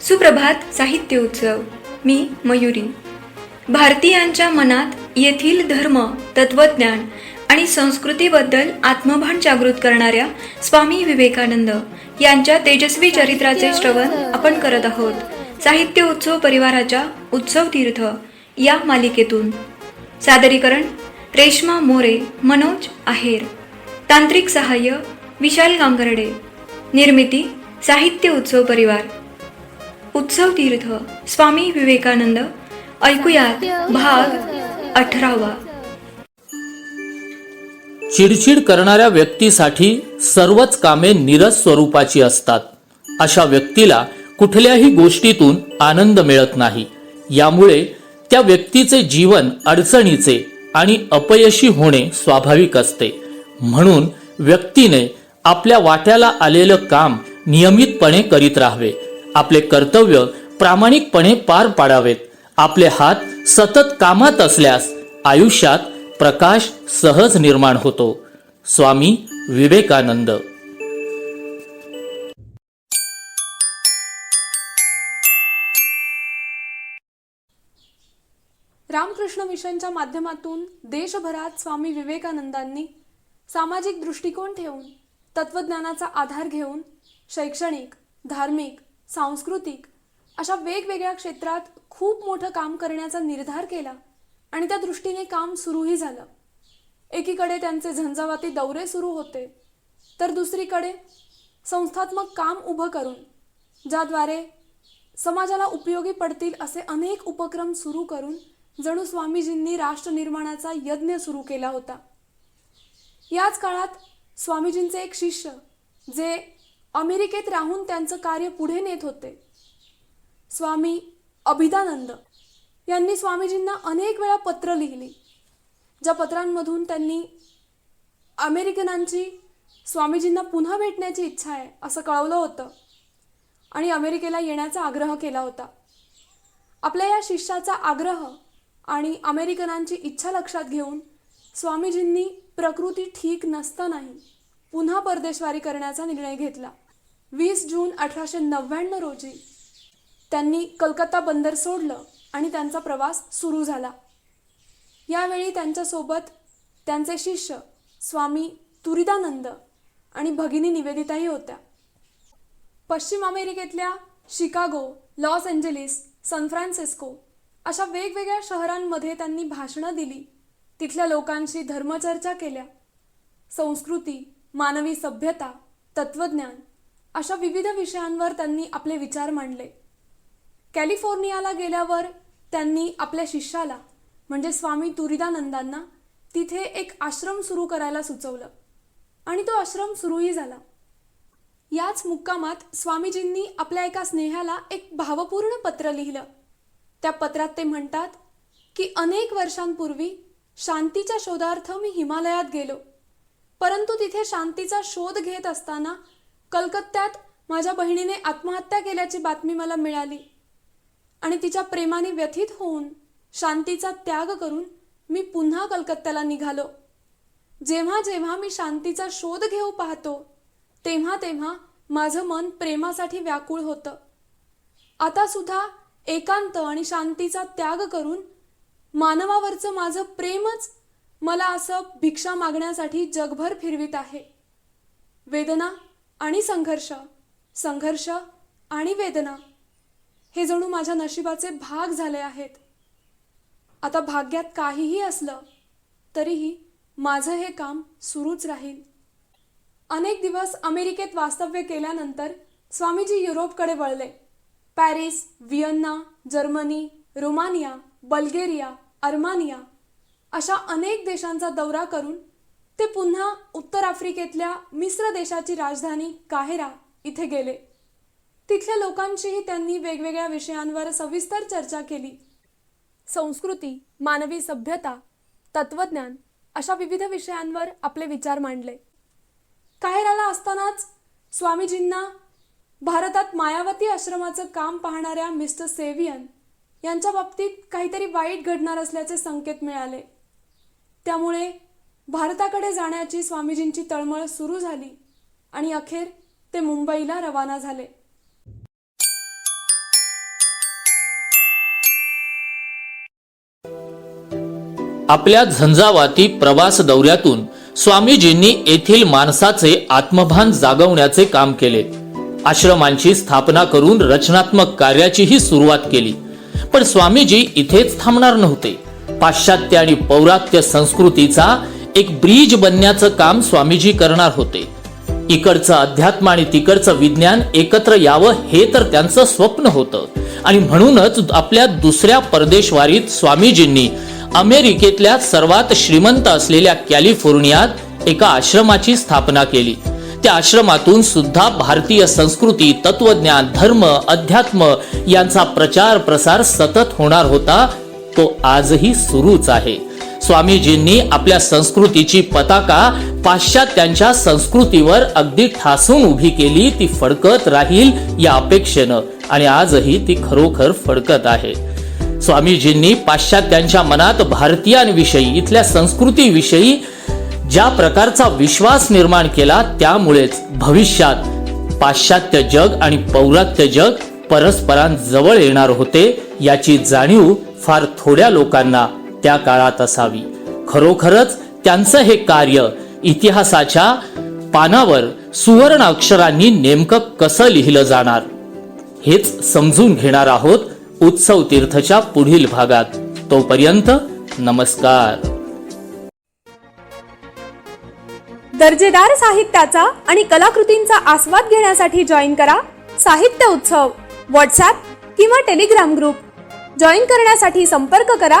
सुप्रभात साहित्य उत्सव. मी मयुरी. भारतीयांच्या मनात येथील धर्म तत्वज्ञान आणि संस्कृतीबद्दल आत्मभान जागृत करणाऱ्या स्वामी विवेकानंद यांच्या तेजस्वी चरित्राचे श्रवण आपण करत आहोत. साहित्य उत्सव परिवाराच्या उत्सव तीर्थ या मालिकेतून. सादरीकरण रेश्मा मोरे मनोज आहेर. तांत्रिक सहाय्य विशाल गांगर्डे. निर्मिती साहित्य उत्सव परिवार. उत्सव तीर्थ स्वामी विवेकानंद ऐकूयात भाग अठरावा. चिडचिड करणाऱ्या व्यक्तीसाठी सर्वच कामे निरस स्वरूपाची असतात. अशा व्यक्तीला कुठल्याही गोष्टीतून आनंद मिळत नाही. यामुळे त्या व्यक्तीचे जीवन अडचणीचे आणि अपयशी होणे स्वाभाविक असते. म्हणून व्यक्तीने आपल्या वाट्याला आलेलं काम नियमितपणे करीत राहावे. आपले कर्तव्य प्रामाणिकपणे पार पाडावेत. आपले हात सतत कामात असल्यास आयुष्यात प्रकाश सहज निर्माण होतो. स्वामी विवेकानंद. रामकृष्ण मिशनच्या माध्यमातून देशभरात स्वामी विवेकानंदांनी सामाजिक दृष्टिकोन ठेवून तत्वज्ञानाचा आधार घेऊन शैक्षणिक धार्मिक सांस्कृतिक अशा वेगवेगळ्या क्षेत्रात खूप मोठं काम करण्याचा निर्धार केला आणि त्या दृष्टीने काम सुरूही झालं. एकीकडे त्यांचे झंझावाती दौरे सुरू होते तर दुसरीकडे संस्थात्मक काम उभं करून ज्याद्वारे समाजाला उपयोगी पडतील असे अनेक उपक्रम सुरू करून जणू स्वामीजींनी राष्ट्रनिर्माणाचा यज्ञ सुरू केला होता. याच काळात स्वामीजींचे एक शिष्य जे अमेरिकेत राहून त्यांचं कार्य पुढे नेत होते. स्वामी अभिदानंद यांनी स्वामीजींना अनेक वेळा पत्र लिहिली ज्या पत्रांमधून त्यांनी अमेरिकनांची स्वामीजींना पुन्हा भेटण्याची इच्छा आहे असं कळवलं होतं आणि अमेरिकेला येण्याचा आग्रह केला होता. आपल्या या शिष्याचा आग्रह आणि अमेरिकनांची इच्छा लक्षात घेऊन स्वामीजींनी प्रकृती ठीक नसतानाही पुन्हा परदेशवारी करण्याचा निर्णय घेतला. वीस जून अठराशे नव्याण्णव रोजी त्यांनी कलकत्ता बंदर सोडलं आणि त्यांचा प्रवास सुरू झाला. यावेळी त्यांच्यासोबत त्यांचे शिष्य स्वामी तुरिदानंद आणि भगिनी निवेदिताही होत्या. पश्चिम अमेरिकेतल्या Chicago Los Angeles San Francisco अशा वेगवेगळ्या शहरांमध्ये त्यांनी भाषणं दिली. तिथल्या लोकांशी धर्मचर्चा केल्या. संस्कृती मानवी सभ्यता तत्वज्ञान अशा विविध विषयांवर त्यांनी आपले विचार मांडले. कॅलिफोर्नियाला गेल्यावर त्यांनी आपल्या शिष्याला म्हणजे स्वामी तुरिदानंदांना तिथे एक आश्रम सुरू करायला सुचवलं. आणि तो आश्रम सुरूही झाला. याच मुक्कामात स्वामीजींनी आपल्या एका स्नेहाला एक भावपूर्ण पत्र लिहिलं. त्या पत्रात ते म्हणतात की अनेक वर्षांपूर्वी शांतीच्या शोधार्थ मी हिमालयात गेलो. परंतु तिथे शांतीचा शोध घेत असताना कलकत्त्यात माझ्या बहिणीने आत्महत्या केल्याची बातमी मला मिळाली. आणि तिच्या प्रेमाने व्यथित होऊन शांतीचा त्याग करून मी पुन्हा कलकत्त्याला निघालो. जेव्हा जेव्हा मी शांतीचा शोध घेऊ पाहतो तेव्हा तेव्हा माझं मन प्रेमासाठी व्याकुळ होतं. आता सुद्धा एकांत आणि शांतीचा त्याग करून मानवावरचं माझं प्रेमच मला असं भिक्षा मागण्यासाठी जगभर फिरवित आहे. वेदना आणि संघर्ष संघर्ष आणि वेदना हे जणू माझ्या नशिबाचे भाग झाले आहेत. आता भाग्यात काहीही असलं तरीही माझं हे काम सुरूच राहील. अनेक दिवस अमेरिकेत वास्तव्य केल्यानंतर स्वामीजी युरोपकडे वळले. Paris Vienna Germany Romania Bulgaria Armenia अशा अनेक देशांचा दौरा करून ते पुन्हा उत्तर आफ्रिकेतल्या मिस्र देशाची राजधानी काहेरा इथे गेले. तिथल्या लोकांशीही त्यांनी वेगवेगळ्या विषयांवर सविस्तर चर्चा केली. संस्कृती मानवी सभ्यता तत्वज्ञान अशा विविध विषयांवर आपले विचार मांडले. काहेराला असतानाच स्वामीजींना भारतात मायावती आश्रमाचं काम पाहणाऱ्या मिस्टर सेवियन यांच्या बाबतीत काहीतरी वाईट घडणार असल्याचे संकेत मिळाले. त्यामुळे भारताकडे जाण्याची स्वामीजींची तळमळ सुरू झाली आणि अखेर ते मुंबईला रवाना झाले. आपल्या झंझावाती प्रवास दौऱ्यातून स्वामीजींनी येथील माणसाचे आत्मभान जागवण्याचे काम केले. आश्रमांची स्थापना करून रचनात्मक कार्याचीही सुरुवात केली. पण स्वामीजी इथेच थांबणार नव्हते. पाश्चात्य आणि पौरात्य संस्कृतीचा एक ब्रिज बनण्याचं काम स्वामीजी करणार होते. इकडचं अध्यात्म आणि तिकडचं विज्ञान एकत्र यावं हे तर त्यांचं स्वप्न होतं. आणि म्हणूनच आपल्या दुसऱ्या परदेशवारीत स्वामीजींनी अमेरिकेतल्या सर्वात श्रीमंत असलेल्या कॅलिफोर्नियात एका आश्रमाची स्थापना केली. त्या आश्रमातून सुद्धा भारतीय संस्कृती तत्वज्ञान धर्म अध्यात्म यांचा प्रचार प्रसार सतत होणार होता. तो आजही सुरूच आहे. स्वामीजींनी आपल्या संस्कृतीची पताका पाश्चात्यांच्या संस्कृतीवर अगदी ठासून उभी केली ती फडकत राहील या अपेक्षेनं. आणि आजही ती खरोखर फडकत आहे. स्वामीजींनी पाश्चात्यांच्या मनात भारतीयांविषयी इथल्या संस्कृतीविषयी ज्या प्रकारचा विश्वास निर्माण केला त्यामुळेच भविष्यात पाश्चात्य जग आणि पौरात्य जग परस्परांजवळ येणार होते याची जाणीव फार थोड्या लोकांना त्या काळात असावी. खरोखरच त्यांचं हे कार्य इतिहासाच्या पानावर सुवर्ण अक्षरांनी नेमकं कसं लिहिलं जाणार? हेच समजून घेणार आहोत उत्सव तीर्थच्या पुढील भागात. तोपर्यंत नमस्कार. दर्जेदार साहित्याचा आणि कलाकृतींचा आस्वाद घेण्यासाठी जॉईन करा साहित्य उत्सव. व्हॉट्सॲप किंवा टेलिग्राम ग्रुप. जॉईन करण्यासाठी संपर्क करा